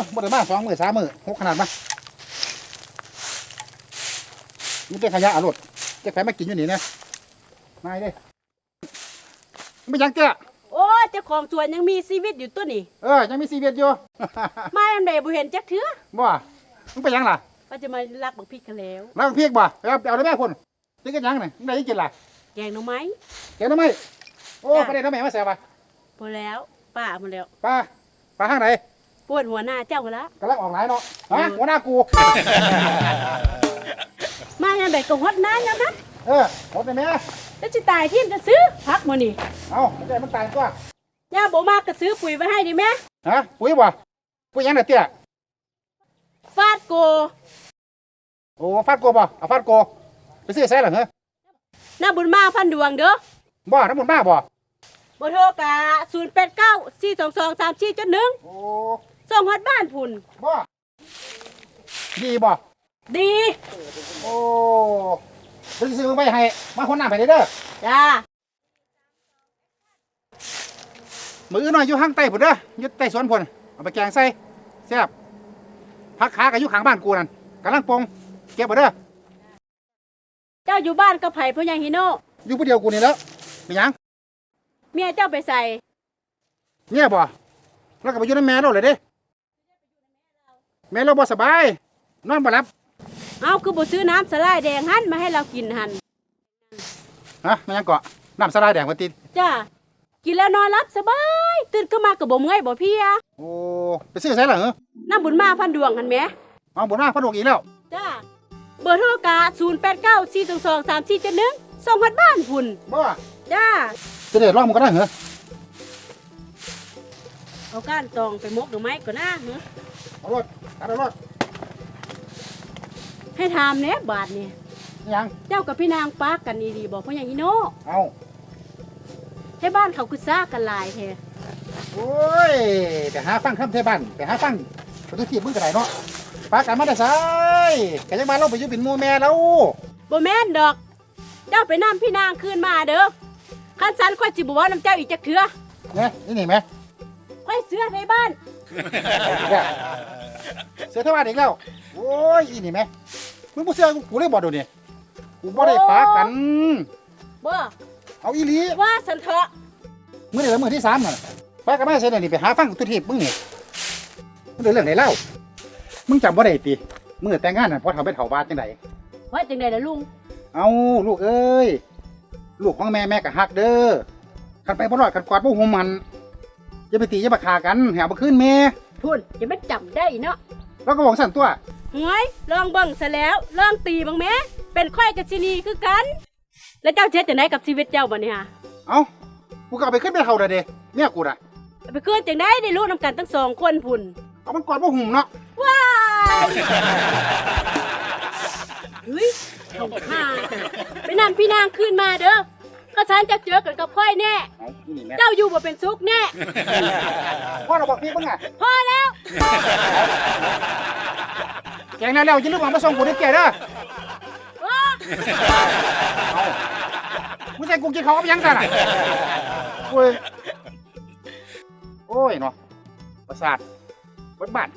ยบ่ได้มาสองมือสามมือหกขนาดมามันเป็นขยะอรดจะใครมากินอยู่นี่นะนายเด้ไม่ยังเจ้าโอ้ยเจ้าของสวนยังมีชีวิตอยู่ตัวนี่เออยังมีซีเวียดอยู่ มาอันใดบ่เห็นจักเถือบ่มึงไปยังล่ะว่าจะมาลักบักพริกกันแล้วล้างเพียกบ่ไปเอาไปเอาได้แม่คนนี่กันยังนี่มึงได้ยังกินล่ะแกงหน่อไม้เกี่ยวทำไมโอ้จ้ะประเด็นทำไมมาแซวป่ะพอแล้วป้าหมดแล้วป้าป้าข้างไหน ปวดหัวหน้าเจ้ากันละกำลังออกหลายเนาะฮะหัวหน้ากู มาอันใดก็ฮอดน้ายังนะเออหมดเลยแม่แล้วสิตายที่จะซื้อพักมื้อนี่เอาไม่ได้มันตายตัวย่าบ่มากก็ซื้อปุ๋ยไว้ให้ดิแม่ฮะปุ๋ยบ่ปุ๋ยยังไงเตี้ยฟาดโกโอ้ฟาดโกบ่เอาฟาดโกไปซื้อใส่หรอเหรอหน้าบุญมาพันดวงเด้อบ่น้ำมันบ้าบ่บ่โทรกะ089 422 3471โอ้ ส่งฮอดบ้านพุ่น บ่ดีบ่ดีโอ้ไปซื้อไปให้มาคนหน้าไปเด้อจ้ามือหน่อยอยู่ข้างใต้พุ่นเด้ออยู่ใต้สวนพุ่นเอาไปแกงใส่แซ่บพักขากับอยู่ข้างบ้านกูนั่นกำลังปรุงเก็บบ่เด้อเจ้าอยู่บ้านกับไผพ่อใหญ่ฮิโนอยู่ผู้เดียวกูนี่แล้วเป็นหยังเมียเจ้าไปใส่เนี่ยบ่แล้วก็ไปอยู่ในแม่เราเลยเด้ แม่เราบ่สบาย นอนบ่หลับ เอาคือบ่ซื้อน้ำสลายแดงหันมาให้เรากินหันฮะมันยังเกาะน้ำสลายแดงมาติดจ้ากินแล้วนอนรับสบาย ตื่นขึ้นมาก็บ่เมื่อยบ่เพลียโอ้ไปซื้อใส่เหรอเหรอน้ำบุญมาพันดวงหันแหมเอาบุญมาพระดกอีกแล้ว จ้าเบอร์โทรกะ089 422 3471ส่งฮอดบ้านพุ่นบ่จ้าจะได้ร้องมันก็ได้เหรอเอาก้านตองไปมกหน่อไม้ก่อนนะหึ เอารถเอารถให้ถามแหน่บาทนี่ยังเจ้ากับพี่นางปากกันดีๆบ่พ่อใหญ่ฮิโนเอาให้บ้านเขาคือซ่ากันหลายแท้โอ้ยไปหาฟังคำเทบ้านไปหาฟังประตูทีบมึงกระไรเนาะปากันมาได้ไสกะยังมาเราไปอยู่เป็นหมู่แม่แล้วบ่แม่นดอก เจ้าไปนำพี่นางคืนมาเด้อคันสันค่อยสิบ่เว้าน้ำเจ้าอีกจักเทื่อเนี่ยนี่นี่ไหม ค่อยเสื้อในบ้าน เนี่ยเสือเทวาอีกแล้ว โอ้ยอีนี่ไหมมึงบ่เสือกูเลยบ่เดูนี่กูบ่ได้ปากัน บ่เอาอีหลีว่าสันเถาะมื้อนี้ละมื้อที่สามน่ะปากันมาใส่นี่ไปหาฟังตุทีบมึงนี่มันเรื่องไหนเล่ามึงจำบ่ได้ติมื้อแต่งงานน่ะพอเฒ่าไปเฒ่าบาดจังไดว่าจังไดล่ะลุง เอาลูกเอ้ย ลูกของแม่แม่ก็ฮักเด้อคันไปบ่รอดกันกอดบ่หุมมัน อย่าไปตีอย่าไปฆ่ากันให้เอาบ่คืนแม่พุ่นจะไม่จำได้เนาะแล้วก็บอกสั่นตัวหวยลองเบิ่งซะแล้วลองตีบังแม่เป็นค่อยกับชินีคือกัน แล้วเจ้าเช็ดจังไดกับชีวิตเจ้าบ่นี่ฮะเอ้ากูก็เอาไปขึ้นไปเท่าเด้อเด้เมียกูน่ะเอาไปคืนจังไดได้ลูกนํกันทั้งสองคนพุ่นเอามันกอดบ่หุมเนาะว้ายเฮ้ยเอาข้าไปนำพี่นางคืนมาเด้อก็ ฉันจะเจอกันกับค่อยแน่ เอาอีนี่แม่เจ้าอยู่บ่เป็นสุขแน่ พ่อเราบอกพี่มึงอะพอแล้ว แกงแล้วแล้วอย่าลืมเอามาส่งกูด้วยแกเด้อว้ามึงใส่กูกินเขาวกับหยังกันอะโอ้ยโอ้ยเนาะประสาทเบดบาด